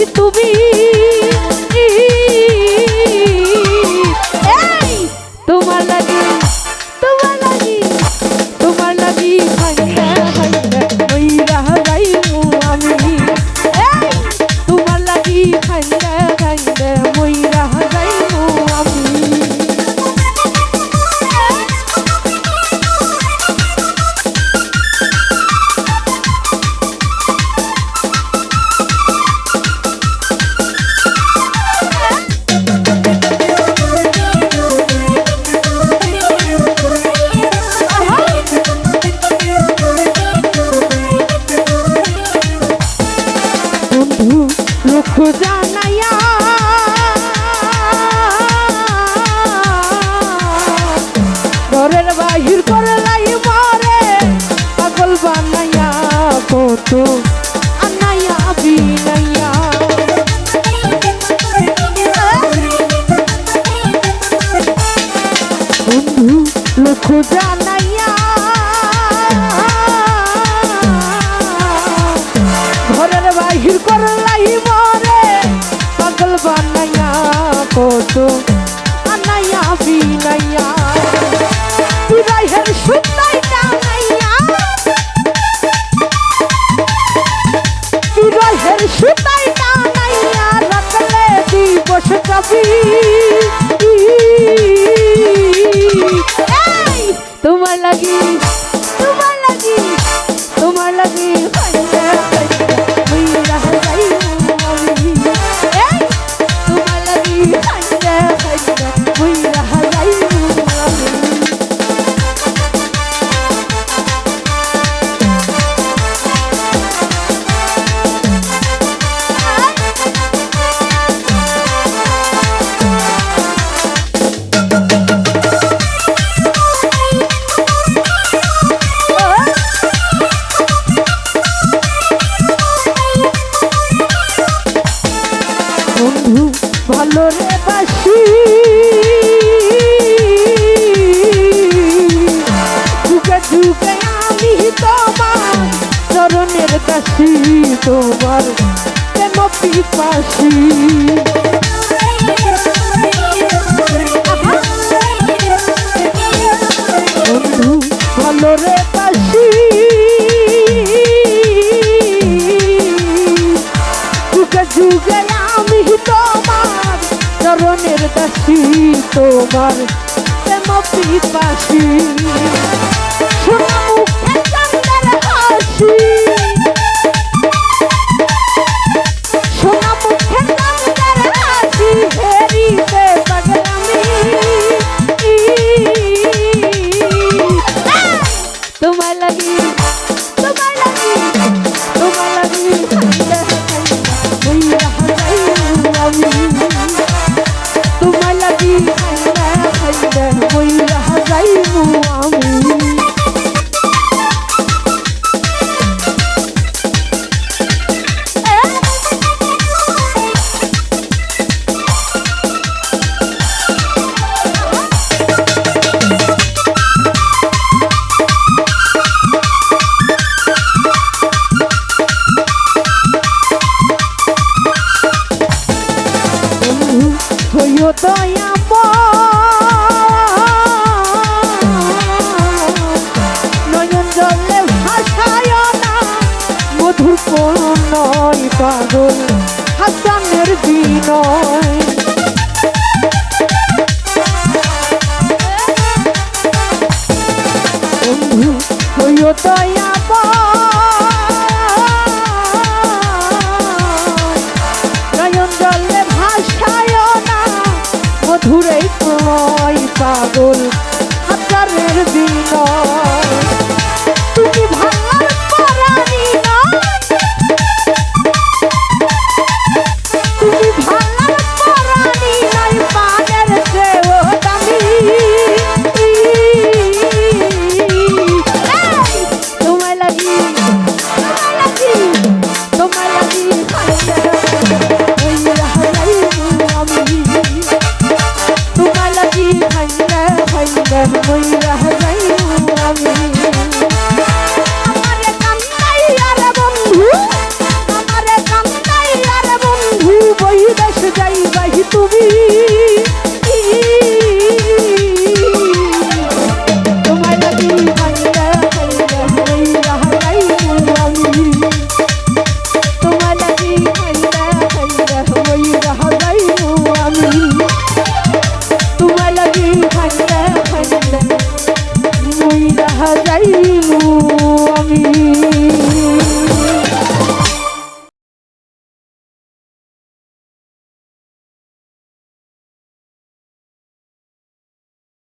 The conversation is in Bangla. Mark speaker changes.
Speaker 1: e tu vi কত তোমার কেন পিপাসি বন্ধু ভালো রে পাশি যুগে যুগে আমি তোমার চরণের দাসী তোমার পাগল, হাসানের বিনয়। বন্ধু, হইও দয়া নয়ন জলে ভাষায় না, মধুরেই কয় পাগল, হাসানের বিনয়। ভাইলা ভাইলা ময়রা